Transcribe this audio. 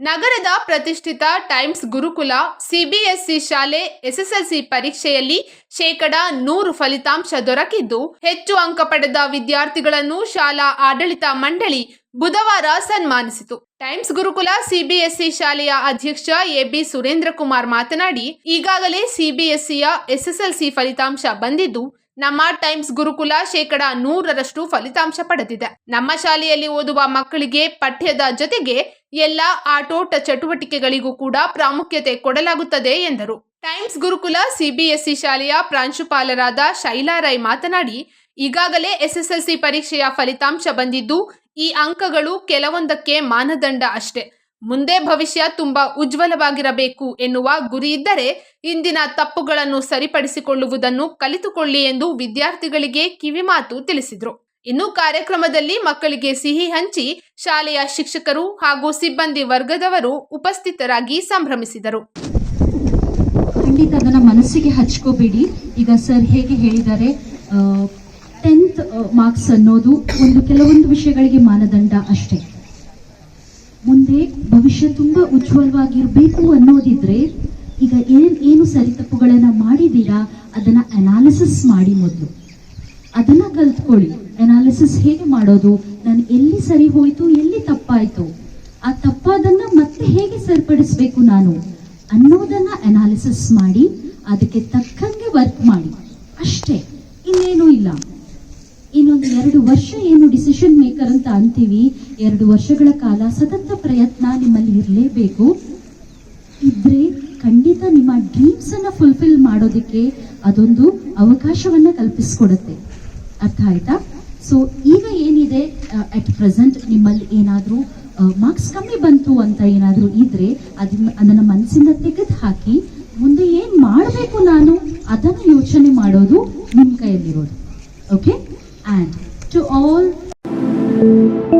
ನಗರದ ಪ್ರತಿಷ್ಠಿತ Times Gurukul CBSE ಶಾಲೆ ಎಸ್ಎಸ್ಎಲ್ಸಿ ಪರೀಕ್ಷೆಯಲ್ಲಿ ಶೇಕಡ ನೂರು ಫಲಿತಾಂಶ ದೊರಕಿದ್ದು ಹೆಚ್ಚು ಅಂಕ ಪಡೆದ ವಿದ್ಯಾರ್ಥಿಗಳನ್ನು ಶಾಲಾ ಆಡಳಿತ ಮಂಡಳಿ ಬುಧವಾರ ಸನ್ಮಾನಿಸಿತು. ಟೈಮ್ಸ್ ಗುರುಕುಲ ಸಿಬಿಎಸ್ಇ ಶಾಲೆಯ ಅಧ್ಯಕ್ಷ ಎಬಿ ಸುರೇಂದ್ರ ಕುಮಾರ್ ಮಾತನಾಡಿ, ಈಗಾಗಲೇ ಸಿಬಿಎಸ್ಇಯ ಎಸ್ಎಸ್ಎಲ್ಸಿ ಫಲಿತಾಂಶ ಬಂದಿದ್ದು, ನಮ್ಮ ಟೈಮ್ಸ್ ಗುರುಕುಲ ಶೇಕಡ ನೂರರಷ್ಟು ಫಲಿತಾಂಶ ಪಡೆದಿದೆ. ನಮ್ಮ ಶಾಲೆಯಲ್ಲಿ ಓದುವ ಮಕ್ಕಳಿಗೆ ಪಠ್ಯದ ಜೊತೆಗೆ ಎಲ್ಲ ಆಟೋಟ ಚಟುವಟಿಕೆಗಳಿಗೂ ಕೂಡ ಪ್ರಾಮುಖ್ಯತೆ ಕೊಡಲಾಗುತ್ತದೆ ಎಂದರು. ಟೈಮ್ಸ್ ಗುರುಕುಲ ಸಿಬಿಎಸ್ಇ ಶಾಲೆಯ ಪ್ರಾಂಶುಪಾಲರಾದ ಶೈಲಾ ರೈ ಮಾತನಾಡಿ ಈಗಾಗಲೇ ಎಸ್ಎಸ್ಎಲ್ಸಿ ಪರೀಕ್ಷೆಯ ಫಲಿತಾಂಶ ಬಂದಿದ್ದು, ಈ ಅಂಕಗಳು ಕೆಲವೊಂದಕ್ಕೆ ಮಾನದಂಡ ಅಷ್ಟೇ. ಮುಂದೆ ಭವಿಷ್ಯ ತುಂಬಾ ಉಜ್ವಲವಾಗಿರಬೇಕು ಎನ್ನುವ ಗುರಿ ಇದ್ದರೆ ಇಂದಿನ ತಪ್ಪುಗಳನ್ನು ಸರಿಪಡಿಸಿಕೊಳ್ಳುವುದನ್ನು ಕಲಿತುಕೊಳ್ಳಿ ಎಂದು ವಿದ್ಯಾರ್ಥಿಗಳಿಗೆ ಕಿವಿಮಾತು ತಿಳಿಸಿದರು. ಇನ್ನು ಕಾರ್ಯಕ್ರಮದಲ್ಲಿ ಮಕ್ಕಳಿಗೆ ಸಿಹಿ ಹಂಚಿ ಶಾಲೆಯ ಶಿಕ್ಷಕರು ಹಾಗೂ ಸಿಬ್ಬಂದಿ ವರ್ಗದವರು ಉಪಸ್ಥಿತರಾಗಿ ಸಂಭ್ರಮಿಸಿದರು. ಖಂಡಿತ ಅದನ್ನ ಮನಸ್ಸಿಗೆ ಹಚ್ಕೋಬೇಡಿ. ಈಗ ಸರ್ ಹೇಗೆ ಹೇಳಿದ್ದಾರೆ ಮಾರ್ಕ್ಸ್ ಅನ್ನೋದು ಒಂದು ಕೆಲವೊಂದು ವಿಷಯಗಳಿಗೆ ಮಾನದಂಡ ಅಷ್ಟೇ. ಮುಂದೆ ಭವಿಷ್ಯ ತುಂಬಾ ಉಜ್ವಲವಾಗಿರ್ಬೇಕು ಅನ್ನೋದಿದ್ರೆ ಈಗ ಏನ್, ಏನು ಸರಿ ತಪ್ಪುಗಳನ್ನ ಮಾಡಿದೀರಾ ಅದನ್ನ ಅನಾಲಿಸಿಸ್ ಮಾಡಿ ಮೊದಲು. ಅದನ್ನ ಕಲ್ತ್ಕೊಳ್ಳಿ. ಅನಾಲಿಸಿಸ್ ಹೇಗೆ ಮಾಡೋದು? ನಾನು ಎಲ್ಲಿ ಸರಿ ಹೋಯ್ತು, ಎಲ್ಲಿ ತಪ್ಪಾಯ್ತು? ಆ ತಪ್ಪಾದನ್ನ ಮತ್ತೆ ಹೇಗೆ ಸರಿಪಡಿಸ್ಬೇಕು ನಾನು? ಅನ್ನೋದನ್ನ ಅನಾಲಿಸಿಸ್ ಮಾಡಿ, ಅದಕ್ಕೆ ತಕ್ಕಂಗೆ ವರ್ಕ್ ಮಾಡಿ. ಅಷ್ಟೇ. ಇನ್ನೇನೂ ಇಲ್ಲ. ಇನ್ನೊಂದು ಎರಡು ವರ್ಷ ಏನು ಡಿಸಿಷನ್ ಮೇಕರ್ ಅಂತ ಅಂತೀವಿ? ಎರಡು ವರ್ಷಗಳ ಕಾಲ ಸತತ ಪ್ರಯತ್ನ ನಿಮ್ಮಲ್ಲಿ ಇರಲೇಬೇಕು. ಇದ್ರೆ ಖಂಡಿತ ನಿಮ್ಮ ಡ್ರೀಮ್ಸ್ ಅನ್ನ ಫುಲ್ಫಿಲ್ ಮಾಡೋದಕ್ಕೆ ಅದೊಂದು ಅವಕಾಶವನ್ನ ಕಲ್ಪಿಸ್ಕೊಡುತ್ತೆ. ಅರ್ಥ ಆಯ್ತಾ? ಸೊ ಈಗ ಏನಿದೆ ಅಟ್ ಪ್ರೆಸೆಂಟ್ ನಿಮ್ಮಲ್ಲಿ ಏನಾದರೂ ಮಾರ್ಕ್ಸ್ ಕಮ್ಮಿ ಬಂತು ಅಂತ ಏನಾದರೂ ಇದ್ರೆ ಅದನ್ನ ಅದನ್ನ ಮನಸ್ಸಿಂದ ತೆಗೆದು ಹಾಕಿ ಮುಂದೆ ಏನ್ ಮಾಡಬೇಕು ನಾನು ಅದನ್ನ ಯೋಚನೆ ಮಾಡೋದು ನಿಮ್ಮ ಕೈಯಲ್ಲಿರೋದು. Okay and to all.